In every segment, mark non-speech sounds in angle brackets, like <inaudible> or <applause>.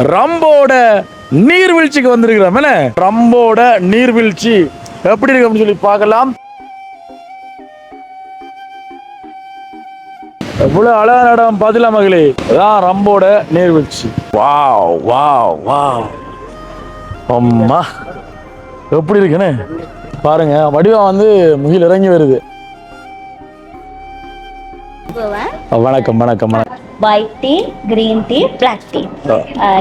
ரம்போட நீர்வீழ்ச்சிக்கு வந்திருக்கிறோம். ரம்போட நீர்வீழ்ச்சி. எப்படி இருக்கு அப்படின்னு சொல்லி பார்க்கலாம். எவ்வளவு அழகான இடம் பாத்தீங்களா மகளே. அதான் ரம்போட நீர்வீழ்ச்சி. Wow wow wow. அம்மா. எப்படி இருக்குன்னு பாருங்க வடிவம் வந்து முகில் இறங்கி வருது. வணக்கம் வணக்கம் வணக்கம். White tea green tea black tea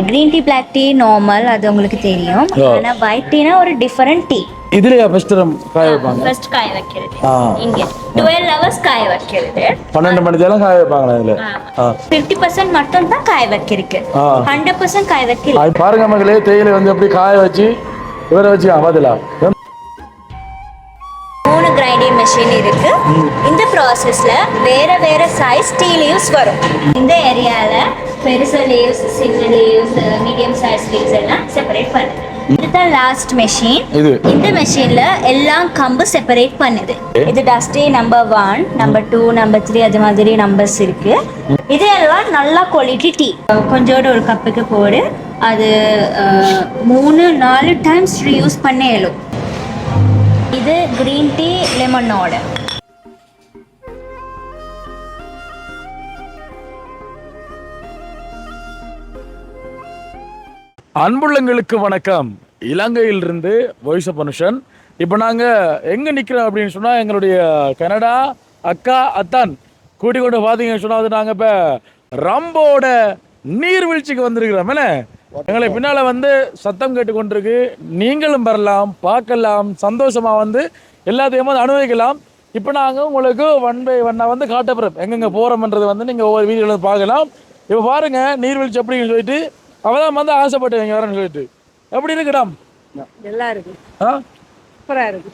green tea black tea normal அது உங்களுக்கு தெரியும். ஆனா ஒயிட் டீனா ஒரு டிஃபரெண்ட் டீ இதுலயா ஃபர்ஸ்ட் காய வைப்பாங்க? ஃபர்ஸ்ட் காய வைக்கிறது. இங்க டுவெல் ஹவர்ஸ் காய வைக்கிறது. பன்னெண்டு மணி தேரம் காய வைப்பாங்களா இதுல? ஆ. ஃபிஃப்டி பர்சன்ட் மட்டும் தான் காய வைக்கிறதுக்கு. ஆ. ஹண்ட்ரட் பர்சன்ட் காய வைக்கல. அது பாருங்க மகளே தேயிலை வந்து எப்படி காய வச்சு இவரை வச்சு கிரைண்டிங் மெஷின் இருக்கு. இந்த ப்ராசஸ்ல வேற வேற சைஸ் டீ லீவ்ஸ் வரும். இந்த ஏரியால பெருசு லீவ்ஸ் சின்ன லீவ்ஸ் மீடியம் சைஸ் லீவ்ஸ் எல்லாம் செப்பரேட் பண்ணுது. இதுதான் லாஸ்ட் மெஷின் இந்த மெஷின்ல எல்லாம் கம்பு செப்பரேட் பண்ணுது. இது dusty number one number two number three அது மாதிரி நம்பர்ஸ் இருக்கு. இது எல்லாம் நல்லா குவாலிட்டி டீ கொஞ்சோட ஒரு கப்புக்கு போடு. அது மூணு நாலு டைம்ஸ் யூஸ் பண்ண இயலும் இது க்ரீன் டீ லெமனோட அன்புள்ளங்களுக்கு வணக்கம். இலங்கையிலிருந்து வாய்ஸ் ஆஃப் மனுஷன் இப்போ நாங்கள் எங்கே நிற்கிறோம் அப்படின்னு சொன்னால் எங்களுடைய கனடா அக்கா அத்தான் கூட்டிக் கொண்டு பார்த்தீங்கன்னு சொன்னால் அது நாங்கள் இப்போ ரம்போட நீர்வீழ்ச்சிக்கு வந்திருக்கிறோம். என்ன? எங்களை பின்னால் வந்து சத்தம் கேட்டுக்கொண்டிருக்கு. நீங்களும் வரலாம் பார்க்கலாம் சந்தோஷமாக வந்து எல்லாத்தையும் வந்து அனுபவிக்கலாம். இப்போ நாங்கள் உங்களுக்கு ஒன் பை ஒன்னாக வந்து காட்டப்படுறோம் எங்கெங்கே போகிறோம்ன்றது வந்து நீங்கள் ஒவ்வொரு வீடியோவில் பார்க்கலாம். இப்போ பாருங்க நீர்வீழ்ச்சி அப்படின்னு சொல்லிட்டு அவதான் வந்து ஆசைப்பட்டேன் இங்கே வரேன்னு சொல்லிட்டு. எப்படி இருக்குடாம் நல்லா இருக்கு. ஆ? சூப்பரா இருக்கு.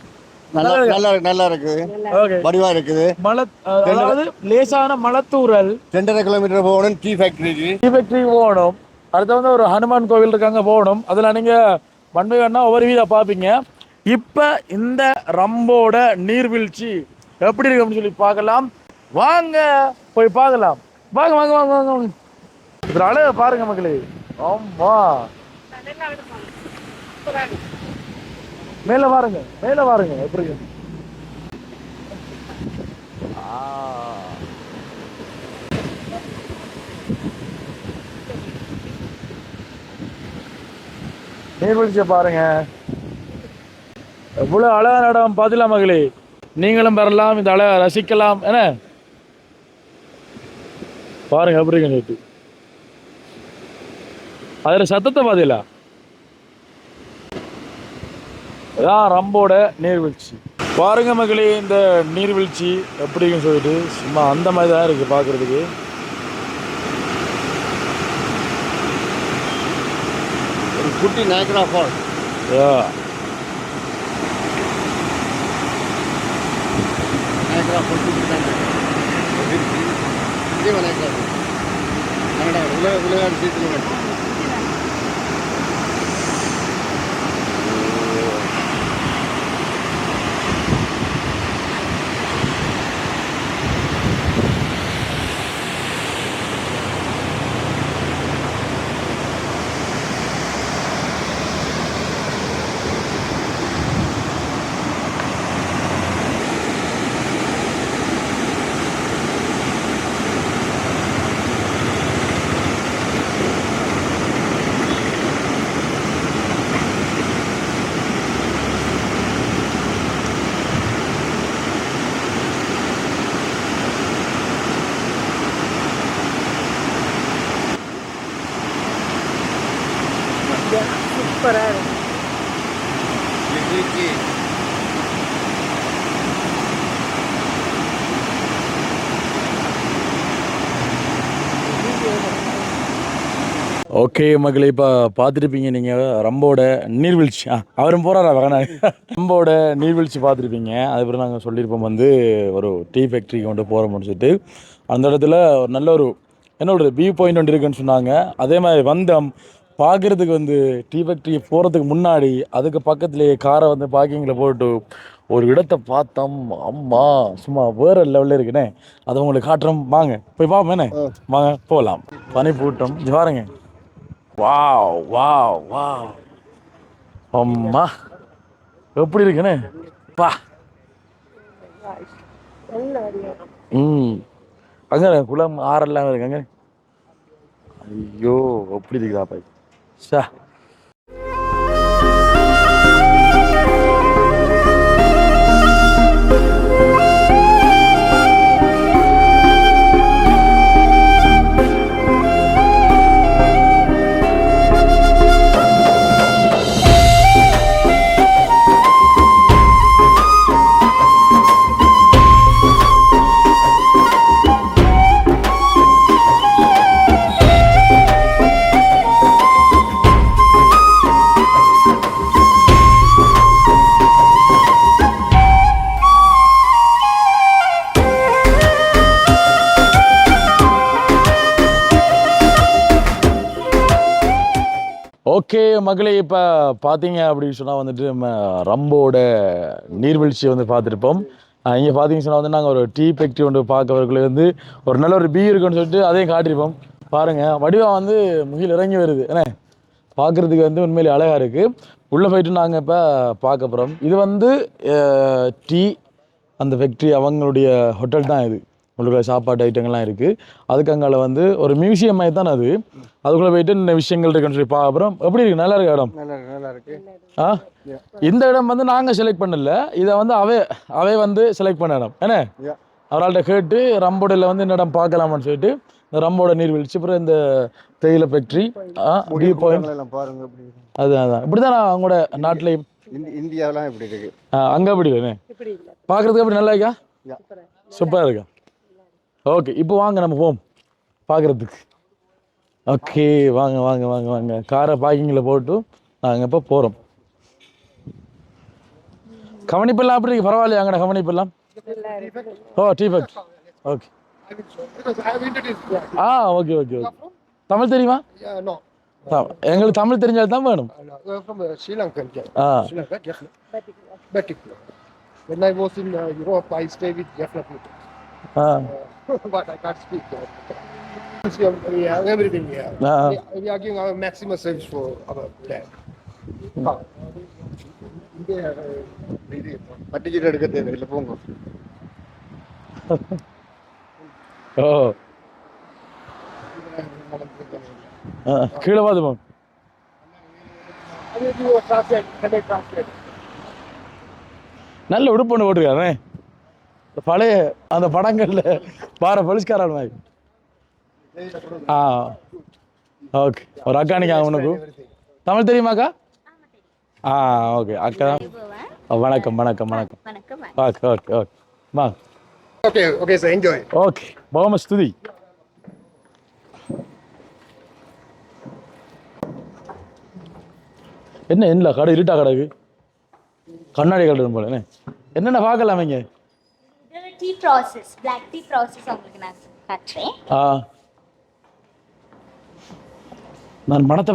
நல்லா நல்லா இருக்கு நல்லா இருக்குது ஓகே. வடிவா இருக்குது. மலை அதாவது லேசான மலத்தூரல் ரெண்டரை கிலோமீட்டர் போகணும் டீ ஃபேக்டரிக்கு டீ ஃபேக்டரி போகணும். அடுத்து வந்து ஒரு ஹனுமான் கோவில் இருக்காங்க போகணும். அதில் நீங்கள் மண்மை வேணால் ஒவ்வொரு வீடாக பார்ப்பீங்க. இப்போ இந்த ரம்போட நீர்வீழ்ச்சி எப்படி இருக்கு அப்படின்னு சொல்லி பார்க்கலாம். வாங்க போய் பார்க்கலாம். வாங்க வாங்க வாங்க வாங்க வாங்க. இதில் அழகை பாருங்க மக்களே. ஆமா மேலே பாருங்க மேலே பாருங்க எப்படி ஆ. நீர்வீழ்ச்சியை பாருங்க. எவ்வளோ அழகான இடம் பார்த்துலாம் மகளே? நீங்களும் பெறலாம் இந்த அழகை ரசிக்கலாம் என்ன? பாருங்க எப்படி இருக்குன்னு அதில் சத்தத்தை பார்த்தீங்களா இதான் ரம்போட நீர்வீழ்ச்சி. பாருங்க மகளே இந்த நீர்வீழ்ச்சி எப்படின்னு சொல்லிட்டு. சும்மா அந்த மாதிரி தான் இருக்கு பார்க்குறதுக்கு குட்டி நாயக்கரா ஃபால். நாயக்கரா ஃபால் குட்டி நாயக்கரா இதே நாயக்கரா கனடா உலக சீட்டில் சூப்பரா ஓகே மகளே இப்போ பார்த்துருப்பீங்க நீங்கள் ரம்போட நீர்வீழ்ச்சி. ஆ அவரும் போகிறாரா வேணா ரம்போட நீர்வீழ்ச்சி பார்த்துருப்பீங்க. அதுக்கப்புறம் நாங்கள் சொல்லியிருப்போம் வந்து ஒரு டீ ஃபேக்ட்ரிக்கு கொண்டு போகிறோம்னு சொல்லிட்டு அந்த இடத்துல ஒரு நல்ல ஒரு என்ன ஒரு வியூ பாயிண்ட் ஒன்று இருக்குன்னு சொன்னாங்க. அதே மாதிரி வந்தோம். பார்க்குறதுக்கு வந்து டீ ஃபேக்ட்ரி போகிறதுக்கு முன்னாடி அதுக்கு பக்கத்துலேயே காரை வந்து பார்க்கிங்கில் போட்டு ஒரு இடத்தை பார்த்தோம். அம்மா சும்மா வேற லெவலில் இருக்குண்ணே அதை உங்களுக்கு காட்டுறோம். வாங்க போய் பார்ப்போம் என்ன? வாங்க போகலாம் பனி பூட்டம். பாருங்க. Wow wow wow. அம்மா. எப்படி இருக்குன்னு பா. ம். அங்கே குளம் ஆறெல்லாம் இருக்கு அங்கே ஐயோ எப்படி இருக்குதா பாய் சா மகளே இப்போ பார்த்தீங்க அப்படின்னு சொன்னால் வந்துட்டு நம்ம ரம்போட நீர்வீழ்ச்சியை வந்து பார்த்துருப்போம். இங்கே பார்த்தீங்கன்னு சொன்னால் வந்து நாங்கள் ஒரு டீ ஃபேக்ட்ரி ஒன்று பார்க்கறதுக்குள்ளே வந்து ஒரு நல்ல ஒரு பீ இருக்குன்னு சொல்லிட்டு அதையும் காட்டியிருப்போம். பாருங்கள் வடிவா வந்து முகில் இறங்கி வருது. என்ன? பார்க்குறதுக்கு வந்து உண்மையிலே அழகாக இருக்குது உள்ளே போயிட்டு நாங்கள் இப்போ பார்க்க போகிறோம் இது வந்து டீ அந்த ஃபேக்ட்ரி அவங்களுடைய ஹோட்டல் தான் இது. உள்ள சாப்பாட்டு ஐட்டங்கள்லாம் இருக்குது அதுக்கு அங்கால வந்து ஒரு மியூசியம் மாதிரி தான் அது. அதுக்குள்ளே போயிட்டு இந்த விஷயங்கள் இருக்குன்னு சொல்லி பார்க்குறோம் எப்படி இருக்கு? நல்லா இருக்கு இடம்? நல்லா இருக்கு நல்லா இருக்கு. ஆ? இந்த இடம் வந்து நாங்கள் செலக்ட் பண்ணல. இதை வந்து அவே அவே வந்து செலக்ட் பண்ண இடம். என்ன. அவரால்கிட்ட கேட்டு ரம்போடையில் வந்து இந்த இடம் பார்க்கலாமான்னு சொல்லிட்டு இந்த ரம்போட நீர்வீழ்ச்சி அப்புறம் இந்த தேயிலை ஃபேக்ட்ரி ஆ வியூ பாயிண்ட் எல்லாம் பாருங்க எப்படி இருக்கு. அது அதான். இப்படி தான் அவங்களோட நாட்டிலையும் இந்தி இந்தியாவெல்லாம் எப்படி இருக்கு? அங்கே இப்படி இல்லை. பார்க்குறதுக்கு அப்படி நல்லா இருக்கா. சூப்பராக இருக்கா? ஓகே இப்போ வாங்க நம்ம போவோம். பார்க்குறதுக்கு. ஓகே வாங்க வாங்க வாங்க வாங்க. காரை பார்க்கிங்கில் போட்டு நாங்கள் இப்போ போகிறோம் கவனிப்பெல்லாம் அப்படி பரவாயில்லையா அங்கட கவனிப்பெல்லாம்? ஓ டீ ஃபேக்ட் ஓகே. ஆ ஓகே ஓகே ஓகே தமிழ் தெரியுமா? எங்களுக்கு தமிழ் தெரிஞ்சால் தான் வேணும். ஆ. When I was in uh, Europe, I stayed with Jaffna people. Ah. Uh, but I can't speak. Uh, we have everything here. Ah We, we are giving our maximum service for our. Ah. uh, இது பட்டிச்சீட்டு எடுக்க தேவையில்லை போங்க ஓ கீழே connect translate. நல்ல உடுப்பு ஒன்று போட்டிருக்கானே இந்த பழைய அந்த படங்கள்ல பாரு போலீஸ்காரன் மாதிரி ஆ ஓகே. ஒரு அக்கா நிற்காங்க உனக்கு? தமிழ் தெரியுமாக்கா? ஆ ஓகே. அக்கா. வணக்கம் வணக்கம் வணக்கம். Okay okay okay. வா. Okay, okay, so enjoy. Okay. பகம ஸ்துதி. என்ன என்ன கடை இருட்டா கிடக்கு கண்ணாடி கடை போல என்ன? என்னென்ன பார்க்கலாம் இங்க? இது tea process black tea process உங்களுக்கு நான் காட்டுறேன். ஆ. நான் மனத்தை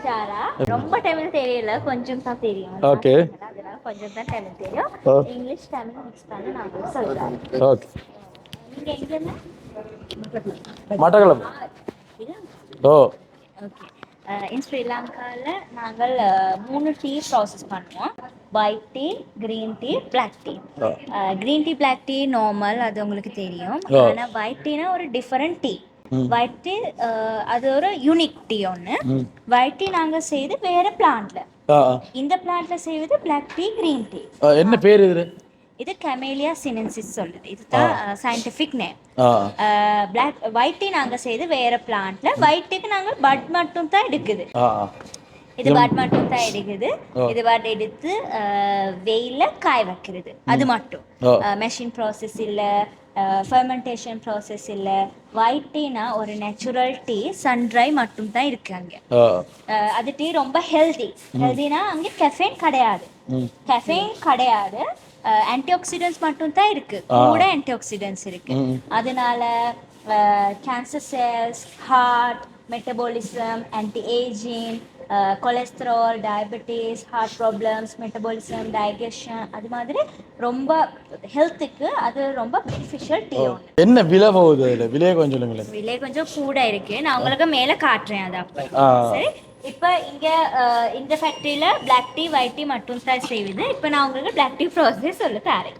சாரா ரொம்ப தமிழ் தெரியல கொஞ்சம் தான் தெரியும். Okay. அதனால கொஞ்சம் தான் தமிழ் தெரியும். இங்கிலீஷ் தமிழ் மிக்ஸ் பண்ணி நான் சொல்றேன். ஓகே நீங்க எங்க இருந்து? மட்டக்களப்பு ஓ. ஓகே இன் ஸ்ரீலங்காவில் நாங்கள் மூணு டீ ப்ராசஸ் பண்ணுவோம். White tea green tea black tea green tea black tea normal அது உங்களுக்கு தெரியும். ஆனால் ஒயிட் டீனா ஒரு டிஃபரெண்ட் டீ ஒயிட் டீ அது ஒரு யூனிக் டீ ஒன்று ஒயிட் டீ நாங்கள் செய்து வேற பிளான்ட்ல. இந்த பிளான்ட்ல செய்வது பிளாக் டீ க்ரீன் டீ என்ன பேர் இது இது கமேலியா சினன்சிஸ் சொல்லுது. இதுதான் scientific name black white tea நாங்கள் செய்து வேற பிளான்ட்ல ஒயிட் டீக்கு நாங்கள் பட் மட்டும் தான் எடுக்குது. இது வாட் மட்டும் தான் எடுக்குது. இது வாட் எடுத்து அஹ், வெயில்ல காய வைக்கிறது. அது மட்டும். மெஷின் ப்ராசஸ் இல்ல ஃபெர்மெண்டேஷன் ப்ராசஸ் இல்ல. ஒயிட் டீனா ஒரு நேச்சுரல் டீ சன்ட்ரை மட்டும் தான் இருக்கு அங்க. அது டீ ரொம்ப ஹெல்தி ஹெல்தினா அங்க கெஃபைன் கிடையாது. கெஃபைன் கிடையாது. ஆன்டிஆக்சிடென்ட்ஸ் மட்டும் தான் இருக்கு. கூட ஆன்டிஆக்சிடென்ட்ஸ் இருக்கு. அதனால cancer cells heart metabolism anti ageing cholesterol diabetes heart problems metabolism digestion அது மாதிரி ரொம்ப ஹெல்த்துக்கு அது ரொம்ப பெனிஃபிஷியல் டீ ஒன்று என்ன விலை போகுது அதில் விலையை கொஞ்சம் சொல்லுங்களேன். விலை கொஞ்சம் கூட இருக்கு. நான் உங்களுக்கு மேலே காட்டுறேன் அது அப்போ. சரி. இப்போ இங்கே இந்த ஃபேக்ட்ரியில் பிளாக் டீ ஒயிட் டீ மட்டும் தான் செய்யுது. இப்போ நான் உங்களுக்கு பிளாக் டீ ப்ராசஸ் சொல்ல தரேன்.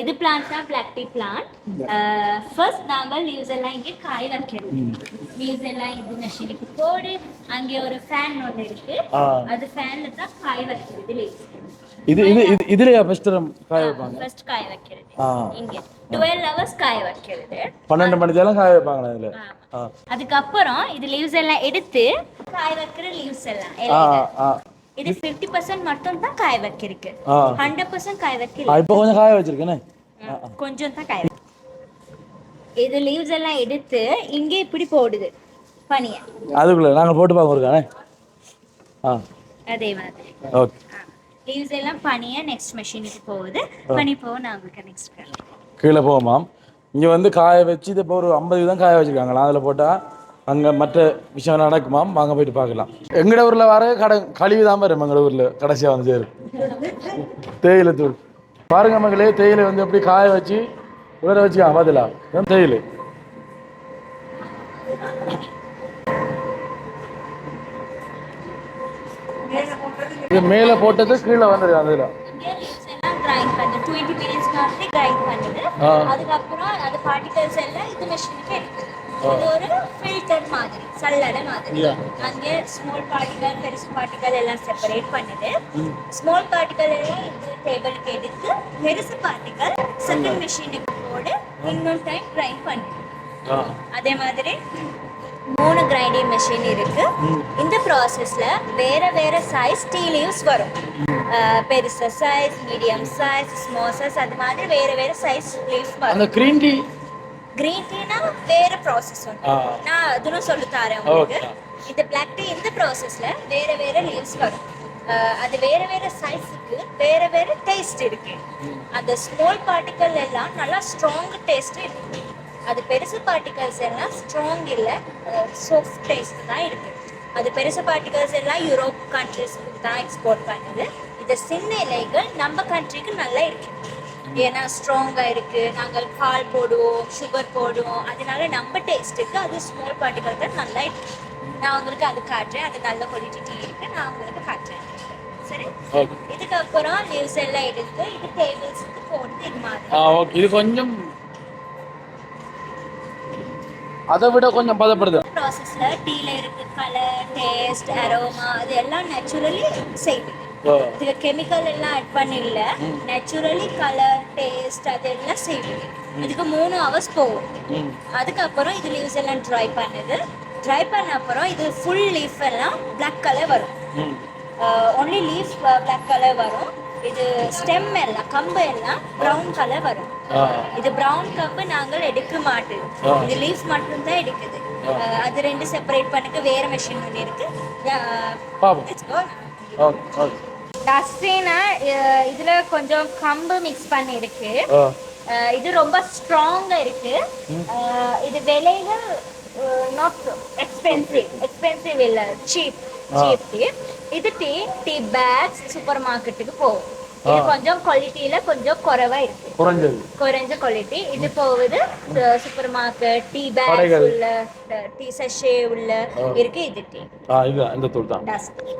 இது பிளான்ட் தான் பிளாக் டீ பிளான்ட் ஃபர்ஸ்ட் நாங்கள் லீவ்ஸ் எல்லாம் இங்கே காய வைக்கிறது லீவ்ஸ் எல்லாம் இது மெஷினுக்கு போடு அங்கே ஒரு ஃபேன் ஒன்று இருக்கு. அது ஃபேனில் தான் காய வைக்கிறது லீவ்ஸ் இது இது இது இதுலையா ஃபஸ்ட்டு காய வைப்பாங்க? ஃபர்ஸ்ட் காய வைக்கிறது. இங்கே. டுவெல் ஹவர்ஸ் காய வைக்கிறது. பன்னெண்டு மணிக்கெல்லாம் காய வைப்பாங்களா இதில்? அதுக்கப்புறம் இது லீவ்ஸ் எல்லாம் எடுத்து காய வைக்கிற லீவ்ஸ் எல்லாம் இது ஃபிஃப்டி பர்சன்ட் மட்டும் தான் காய வைக்கிறதுக்கு. ஆ. ஹண்ட்ரட் பர்சன்ட் காய ஆ வைக்கல இப்போ கொஞ்சம் காய வச்சிருக்கேனே? கொஞ்சம் தான் காய இது லீவ்ஸ் எல்லாம் எடுத்து இங்கே இப்படி போடுது பனிய. அதுக்குள்ள நாங்கள் போட்டு பார்க்க இருக்கானே ஆ. அதே மாதிரி. ஓகே. லீவ்ஸ் எல்லாம் பனிய நெக்ஸ்ட் மெஷினுக்கு போகுது. பனி போக உங்களுக்கு நெக்ஸ்ட் கீழே போவோமாம் இங்கே வந்து காய வச்சு இதை இப்போ ஒரு ஐம்பது தான் காய வச்சுருக்காங்களா? அதில் போட்டால் அங்கே மற்ற விஷயம் நடக்குமாம் வாங்க போயிட்டு பார்க்கலாம். எங்கட ஊரில் வர கடை கழிவு தான் வரும். எங்கட ஊரில் கடைசியாக வந்து சேரும். தேயிலை தூள். பாருங்க மகளே தேயிலை வந்து எப்படி காய வச்சு உலர வச்சுக்கலாம் பதிலா இதான் தேயிலை. இது மேலே போட்டது கீழே வந்துருக்கு அதில். கிரைண்ட் பண்ணுது. அதுக்கப்புறம் அது பார்ட்டிகல்ஸ் எல்லாம் இது மெஷினுக்கு எடுக்குது இது ஒரு ஃபில்டர் மாதிரி சல்லடை மாதிரி. அங்கே ஸ்மால் பார்ட்டிகல் பெருசு பார்ட்டிகல் எல்லாம் செப்பரேட் பண்ணுது. ஸ்மால் பார்ட்டிகல் எல்லாம் இந்த டேபிளுக்கு எடுத்து பெருசு பார்ட்டிகல் செகண்ட் மெஷினுக்கு போடு இன்னொரு டைம் கிரைண்ட் பண்ணுது. அதே மாதிரி மூணு கிரைண்டிங் மெஷின் இருக்கு. இந்த ப்ராசஸ்ல வேற வேற சைஸ் டீ லீவ்ஸ் வரும். பெருசு size medium size small size அது மாதிரி வேற வேற சைஸ் லீவ்ஸ் வரும். அந்த க்ரீன் டீ கிரீன் டீனா வேற ப்ராசஸ் ஆ. நான் அதுவும் சொல்லி தரேன் உங்களுக்கு. இந்த பிளாக் டீ இந்த ப்ராசஸ்ல வேற வேற லீவ்ஸ் வரும். அது வேற வேற சைஸுக்கு வேற வேற டேஸ்ட் இருக்கு. அந்த ஸ்மால் பார்ட்டிகல் எல்லாம் நல்லா ஸ்ட்ராங் டேஸ்ட் இருக்கு. அது பெருசு பார்ட்டிகல்ஸ் எல்லாம் ஸ்ட்ராங் இல்லை சாஃப்ட் டேஸ்ட் தான் இருக்கு. அது பெருசு பார்ட்டிகல்ஸ் எல்லாம் யூரோப் கண்ட்ரிஸ்க்கு தான் எக்ஸ்போர்ட் பண்ணுது. இந்த சின்ன இலைகள் நம்ம கண்ட்ரிக்கு நல்லா இருக்கு. ஏன்னா ஸ்ட்ராங்காக இருக்கு. நாங்கள் பால் போடுவோம் சுகர் போடுவோம். அதனால நம்ம டேஸ்ட்டுக்கு அது ஸ்மால் பார்ட்டிகல் தான் நல்லா நான் உங்களுக்கு அது காட்டுறேன். அது நல்ல குவாலிட்டி டீ இருக்கு. நான் உங்களுக்கு காட்டுறேன். சரி? இதுக்கப்புறம் லீவ்ஸ் எல்லாம் எடுத்து இது டேபிள்ஸ்க்கு போட்டு இது மாதிரி. இது கொஞ்சம் அதை விட கொஞ்சம் பதப்படுது. ப்ராசஸ்ல டீல இருக்கு கலர் டேஸ்ட் அரோமா அது எல்லாம் நேச்சுரலி செய்யுது இதுல கெமிக்கல் எல்லாம் ஆட் பண்ணல நேச்சுரலி கலர் டேஸ்ட் அதெல்லாம் செய்யுது இதுக்கு மூணு ஹவர்ஸ் போகும். அதுக்கப்புறம் இது லீவ்ஸ் எல்லாம் ட்ரை பண்ணுது ட்ரை பண்ண அப்புறம் இது ஃபுல் லீஃப் எல்லாம் பிளாக் கலர் வரும். ஒன்லி லீஃப் பிளாக் கலர் வரும். இது ஸ்டெம் எல்லாம் கம்பு எல்லாம் ப்ரௌன் கலர் வரும். இது ப்ரௌன் கம்பு நாங்கள் எடுக்க மாட்டோம். இது லீஃப் மட்டும்தான் எடுக்குது. அஹ் அது ரெண்டு செப்பரேட் பண்ணக்கு வேற மெஷின் ஒன்று இருக்கு. டஸ்டினா இதுல கொஞ்சம் கம்பு மிக்ஸ் பண்ணி இருக்கு ஆ. அஹ் இது ரொம்ப ஸ்ட்ராங்கா இருக்கு. இது விலைகள் நாட் எக்ஸ்பென்சிவ் எக்ஸ்பென்சிவ் இல்ல. Cheap cheap tea. இது டீ டீ பேக்ஸ் சூப்பர் மார்க்கெட்டுக்கு போகும். இது கொஞ்சம் குவாலிட்டியில கொஞ்சம் குறைவா இருக்கு. குறைஞ்சது. குறைஞ்ச குவாலிட்டி இது போகுது சூப்பர் மார்க்கெட் டீ கடைகள். உள்ள டீ சஷே உள்ள இருக்கு இது டீ. ஆ இதுதான் இந்த தூள் தான்.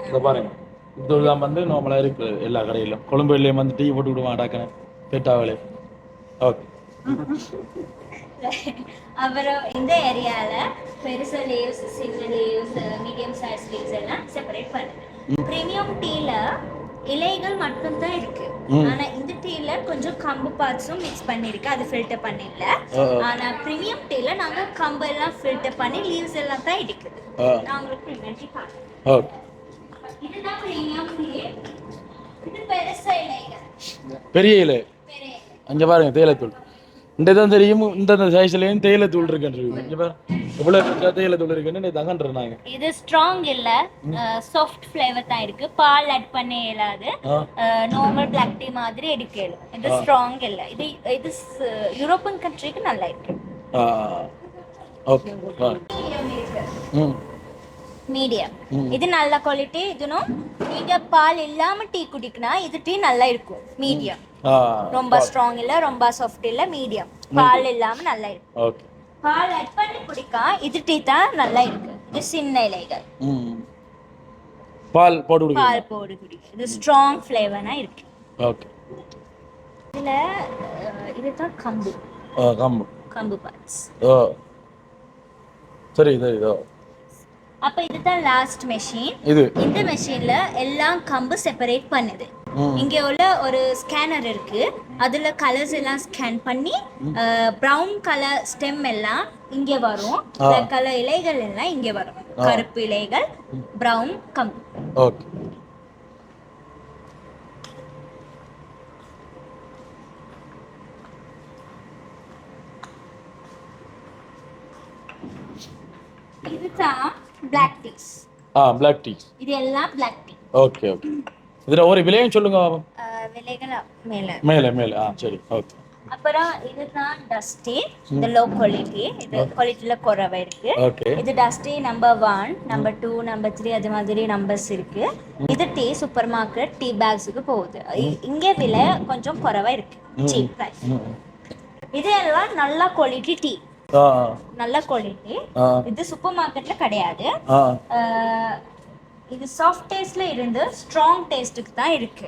இந்த பாருங்க. இந்த தூள் தான் வந்து நார்மலாக இருக்கு எல்லா கடையிலும். கொழும்புலையும் வந்து டீ போட்டு விடுவான் அடாக்கணும் கேட்டாவளே. ஓகே <laughs> அப்புறம் இந்த ஏரியால பெருசு லீவ்ஸ் சின்ன லீவ்ஸ் மீடியம் சைஸ் லீவ்ஸ் எல்லாம் செப்பரேட் பண்ணுது பிரீமியம் டீல இலைகள் மட்டும்தான் இருக்கு. ஆனா இந்த டீல கொஞ்சம் கம்பு பார்ட்ஸும் மிக்ஸ் பண்ணிருக்கு. அது ஃபில்டர் பண்ணிடல. ஆ. ஆனா பிரீமியம் டீல நாங்க கம்பு எல்லாம் ஃபில்டர் பண்ணி லீவ்ஸ் எல்லாம் தான் இருக்குது ஆ. நான் உங்களுக்கு பிரீமியம் டீ ஓகே இதுதான் பிரீமியம் டீ இது பெருசா இலைகள் பெரிய இலை? அங்கே பாருங்க தேயிலைத்தூள். இந்த தான் தெரியும் இந்த சைஸ்லேயும் தேயிலைத்தூள் இருக்குன்னு இங்கே பாரு. எவ்வளோ இருக்கா தேயிலைத்தூள் இருக்குன்னு நீ தங்கன்றேன் நாங்கள் இது ஸ்ட்ராங் இல்ல. சாஃப்ட் ஃப்ளேவர் தான் இருக்கு. பால் ஆட் பண்ண இயலாது. நார்மல் பிளாக் டீ மாதிரி எடுக்கலும் இது ஸ்ட்ராங் இல்ல. இது இது யூரோப்பியன் கண்ட்ரிக்கு நல்லா இருக்கு. ஓகே ம். மீடியம். இது நல்ல குவாலிட்டி இதுனும் நீங்க பால் இல்லாம டீ குடிக்கினா இது டீ நல்லா இருக்கும். மீடியம். ரொம்ப ஸ்ட்ராங் இல்ல ரொம்ப சாஃப்ட் இல்ல மீடியம். பால் இல்லாம நல்லா இருக்கும். ஓகே. பால் ஆட் பண்ணி குடிக்கா இது டீ தான் நல்லா இருக்கு. இது சின்ன இலைகள். பால் குடிக்கணும்? பால் போடு குடிக்கும் இது ஸ்ட்ராங் ஃப்ளேவர்னா இருக்கு. ஓகே. இதுல இதுதான் கம்பு. கம்பு. கம்பு ஓ. சரி சரி இதோ. அப்ப இதுதான் லாஸ்ட் மெஷின் இது. இந்த மெஷின்ல எல்லாம் கம்பு செப்பரேட் பண்ணுது. இங்க உள்ள ஒரு ஸ்கேனர் இருக்கு. அதுல கலர்ஸ் எல்லாம் ஸ்கேன் பண்ணி பிரவுன் கலர் ஸ்டெம் எல்லாம் இங்க வரும். black கலர் இலைகள் எல்லாம் இங்க வரும். கருப்பு இலைகள் பிரவுன் கம்பு. ஓகே. இதுதான் பிளாக் டீஸ் ஆ பிளாக் டீ இது எல்லாம் பிளாக் டீ ஓகே ஓகே இதில் ஒரு விலையும் சொல்லுங்க. விலைகள் மேல. மேலே மேலே. ஆ சரி ஓகே அப்புறம் இதுதான் டஸ்டி இந்த லோ குவாலிட்டி இது குவாலிட்டியில குறைவா இருக்கு. இது dusty number one number two number three அது மாதிரி நம்பர்ஸ் இருக்கு. இது டீ சூப்பர் மார்க்கெட் டீ பேக்ஸுக்கு போகுது. இங்க விலை கொஞ்சம் குறைவா இருக்கு. சீப் பிரைஸ் இது எல்லாம் நல்ல குவாலிட்டி டீ நல்ல குவாலிட்டி இது சூப்பர் மார்க்கெட்ல கிடையாது இது சாஃப்ட் டேஸ்ட்ல இருந்து ஸ்ட்ராங் டேஸ்ட்டுக்கு தான் இருக்கு.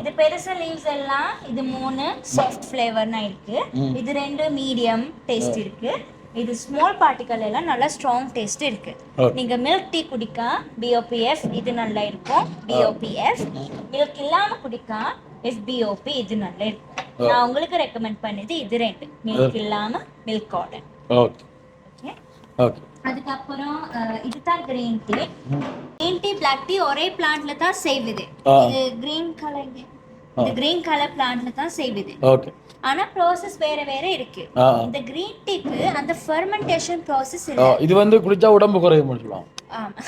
இது பெருசா லீவ்ஸ் எல்லாம் இது மூணு சாஃப்ட் ஃப்ளேவர்னா இருக்கு. இது ரெண்டு மீடியம் டேஸ்ட் இருக்கு. இது ஸ்மால் பார்ட்டிகல் எல்லாம் நல்லா ஸ்ட்ராங் டேஸ்ட் இருக்கு. நீங்க மில்க் டீ குடிக்கா பிஓபிஎஃப் இது நல்லா இருக்கும். பிஓபிஎஃப் மில்க் இல்லாம குடிக்கா எஃபிஓபி இது நல்லா இருக்கும். நான் உங்களுக்கு ரெக்கமெண்ட் பண்ணது இது ரெண்டு. மில்க் இல்லாம milk order okay okay okay அதுக்கப்புறம் இதுதான் green tea green tea black tea ஒரே பிளான்ட்ல தான் செய்வுது. இது கிரீன் கலர் இது கிரீன் கலர் பிளான்ட்ல தான் செய்வுது. ஓகே ஆனா ப்ராசஸ் வேற வேற இருக்கு. இந்த கிரீன் டீக்கு அந்த ஃபெர்மெண்டேஷன் ப்ராசஸ் இல்ல. இது வந்து குடிச்சா உடம்பு குறையும்னு சொல்லலாம் ஆமா.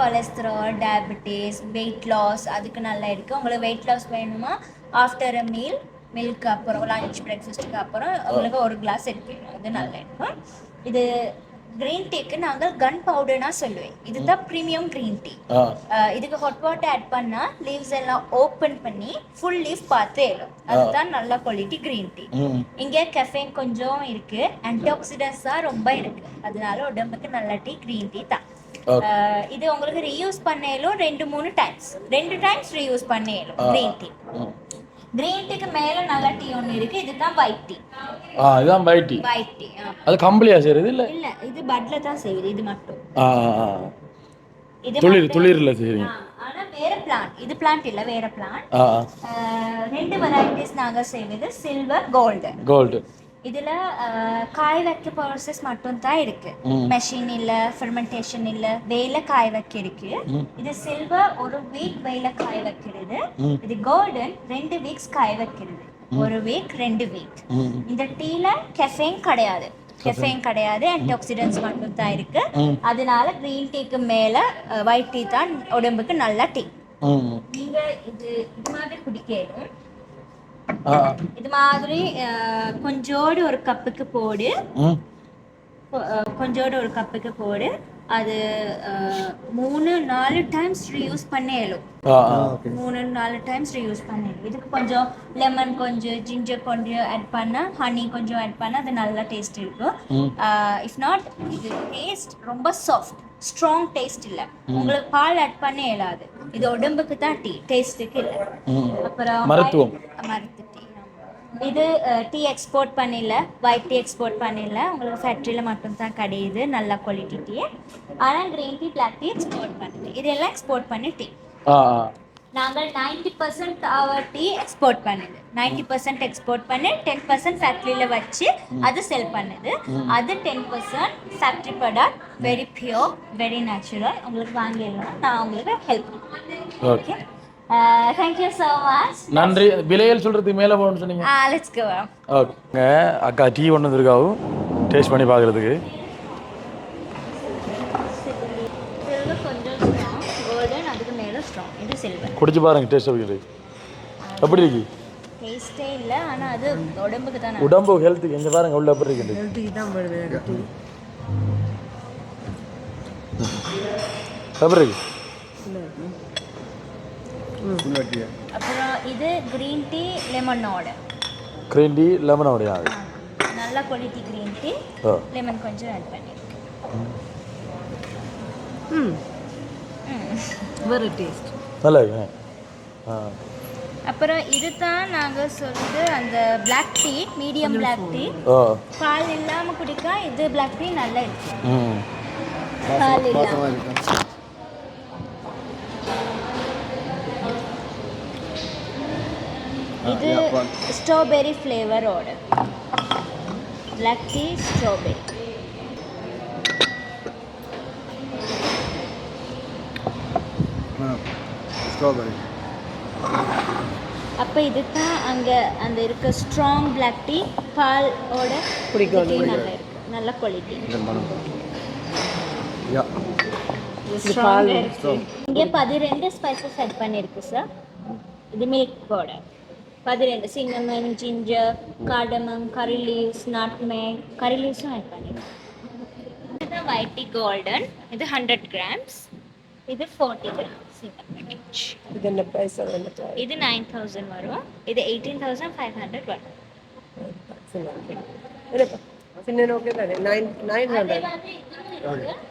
கொலஸ்ட்ரால் டயபிட்டிஸ் வெயிட் லாஸ் அதுக்கு நல்லா இருக்கு. உங்களுக்கு வெயிட் லாஸ் வேணுமா? ஆஃப்டர் அ மீல் மில்க் அப்புறம் லஞ்ச் பிரேக்ஃபாஸ்ட்டுக்கு அப்புறம் உங்களுக்கு ஒரு கிளாஸ் எடுக்கணும் அது நல்லா இருக்கும் இது கிரீன் டீக்கு நாங்கள் கன் பவுடர்னா சொல்லுவேன். இதுதான் ப்ரீமியம் கிரீன் டீ இதுக்கு ஹாட் வாட்டர் ஆட் பண்ணா லீவ்ஸ் எல்லாம் ஓப்பன் பண்ணி ஃபுல் லீஃப் பார்த்து அதுதான் நல்ல குவாலிட்டி கிரீன் டீ இங்கே கெஃபைன் கொஞ்சம் இருக்கு. ஆன்டிஆக்சிடென்ட்ஸ் தான் ரொம்ப இருக்கு. அதனால உடம்புக்கு நல்ல டீ கிரீன் டீ தான். இது உங்களுக்கு ரீயூஸ் பண்ணேலும் ரெண்டு மூணு டைம்ஸ் ரெண்டு டைம்ஸ் ரீயூஸ் பண்ணேலும் கிரீன் டீ. கிரீன் டீக்கு மேல நல்ல டீ ஒன்று இருக்கு. இதுதான் ஒயிட் டீ ஆ இதுதான் பை டீ ஒயிட் டீ அது கம்பளியா செய்கிறது இல்லை? இல்ல இது பட்ல தான் செய்யுது. இது மட்டும். ஆ இது துளிர் துளிரில் செய்றீங்க. ஆனா வேற பிளான்ட் இது பிளான்ட் இல்ல வேற பிளான்ட் ரெண்டு வெரைட்டிஸ் நாங்க செய்வது. சில்வர் கோல்டு கோல்டு இதுல காய வைக்க ப்ராசஸ் மட்டும் தான் இருக்கு. மெஷின் இல்ல ஃபெர்மெண்டேஷன் இல்ல வெயில காய வைக்க இருக்கு இது சில்வர் ஒரு வீக் வெயில காய வைக்கிறது. இது கோல்டன் ரெண்டு வீக்ஸ் காய வைக்கிறது. ஒரு வீக் ரெண்டு வீக் இந்த டீல கெஃபைன் கிடையாது. கெஃபைன் கிடையாது. ஆன்டிஆக்சிடென்ட்ஸ் மட்டும் தான் இருக்கு. அதனால கிரீன் டீக்கு மேல ஒயிட் டீ தான் உடம்புக்கு நல்ல டீ நீங்க இது இது மாதிரி குடிக்கணும் இது மாதிரி கொஞ்சோடு ஒரு கப்புக்கு போடு. கொஞ்சோடு ஒரு கப்புக்கு போடு. அது மூணு நாலு டைம்ஸ் ரீயூஸ் ஆ ஆ. மூணு நாலு டைம்ஸ் ரீயூஸ் பண்ணேலும். இதுக்கு கொஞ்சம் லெமன் கொஞ்சம் ஜிஞ்சர் கொஞ்சம் ஆட் பண்ணா ஹனி கொஞ்சம் ஆட் பண்ணா அது நல்லா டேஸ்ட் இருக்கும். இஃப் நாட் இது டேஸ்ட் ரொம்ப சாஃப்ட் ஸ்ட்ராங் டேஸ்ட் இல்லை. உங்களுக்கு பால் ஆட் பண்ண இயலாது. இது உடம்புக்கு தான் டீ டேஸ்ட்டுக்கு இல்லை. அப்புறம் மருத்துவம். மருத்து டீ இது டீ எக்ஸ்போர்ட் பண்ணில ஒயிட் டீ எக்ஸ்போர்ட் பண்ணில உங்களுக்கு ஃபேக்ட்ரியில் மட்டும்தான் கிடையுது நல்ல குவாலிட்டி டீ. ஆனால் green tea black tea export பண்ணுது இதெல்லாம் எக்ஸ்போர்ட் பண்ணி டீ. நாங்கள் ninety percent our tea export பண்ணுது. நைன்டி பர்சன்ட் எக்ஸ்போர்ட் பண்ணி டென் பர்சன்ட் ஃபேக்ட்ரியில் வச்சு அது செல் பண்ணுது. அது ten percent factory product very pure very natural உங்களுக்கு வாங்கிடலாம். நான் உங்களுக்கு help okay. Okay thank you so much நன்றி. விலையல் சொல்கிறதுக்கு மேலே போகணும்னு சொன்னீங்க. லெட்ஸ் கோ ஓகே அக்கா டீ ஒன்று வந்துருக்காவும் டேஸ்ட் பண்ணி பார்க்குறதுக்கு குடிச்சு பாருங்க டேஸ்ட் எப்படி எப்படி இருக்கு? டேஸ்டே இல்லை ஆனால் அது உடம்புக்கு தான் உடம்பு ஹெல்த்துக்கு எங்க பாருங்க உள்ள எப்படி இருக்கு. டீ தான் போடுது எப்படி இருக்கு. அப்புறம் இது க்ரீன் டீ லெமனோட க்ரீன் டீ அது நல்ல குவாலிட்டி க்ரீன் டீ லெமன் கொஞ்சம் ஆட் பண்ணியிருக்கேன் ம். வெரி டேஸ்ட் நல்லா இருக்கு அப்புறம் இது தான் நாங்கள் சொல்றது அந்த Black tea medium Black tea பால் இல்லாமல் குடிக்க இது Black டீ நல்லா இருக்கு. ம். பால் இல்லாமல் மாசமாக இருக்கு இது ஸ்ட்ராபெரி ஃப்ளேவரோட Black டீ ஸ்ட்ராபெரி ஸ்ட்ராபெரி அப்போ இது தான் அங்கே அந்த இருக்க ஸ்ட்ராங் Black டீ பாலோட பிடிக்கும் நல்லா இருக்கு நல்ல குவாலிட்டி இங்கே பதிரெண்டு ஸ்பைசஸ் ஆட் பண்ணியிருக்கு சார் இது milk powder பதிரெண்டு cinnamon ginger cardamom curry leaves nutmeg curry லீவ்ஸும் add பண்ணியிருக்கு இது ஒயிட் டீ கோல்டன் இது ஹண்ட்ரட் கிராம்ஸ் இது ஃபார்ட்டி கிராம்ஸ் இந்த பேக்கேஜ் இது என்ன ப்ரைஸ் நைன் தௌசண்ட் வரும் இது எயிட்டீன் தௌசண்ட் ஃபைவ் ஹண்ட்ரட் வரும் சின்ன ஓகே தானே நைன் நைன் ஹண்ட்ரட்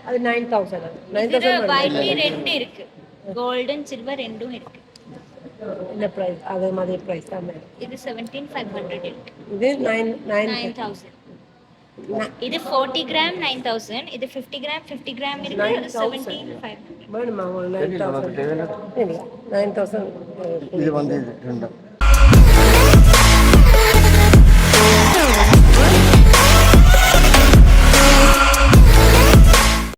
அது நைன் தௌசண்ட் நைன் தௌசண்ட் ரெண்டு இருக்கு கோல்டன் சில்வர் ரெண்டும் இருக்கு என்ன ப்ரைஸ் அதே மாதிரி ப்ரைஸ் தான் மேடம் இது செவன்டீன் ஃபைவ் ஹண்ட்ரட் இருக்கு இது நைன் நைன் நைன் தௌசண்ட் இது ஃபோர்ட்டி கிராம் நைன் தௌசண்ட் இது ஃபிஃப்டி கிராம் ஃபிஃப்டி கிராம் இருக்கு. Nine அது thousand. செவன்டீன் ஃபைவ் ஹண்ட்ரட் வேணுமா உங்களுக்கு நைன் தௌசண்ட் இது வந்து இது ரெண்டும்.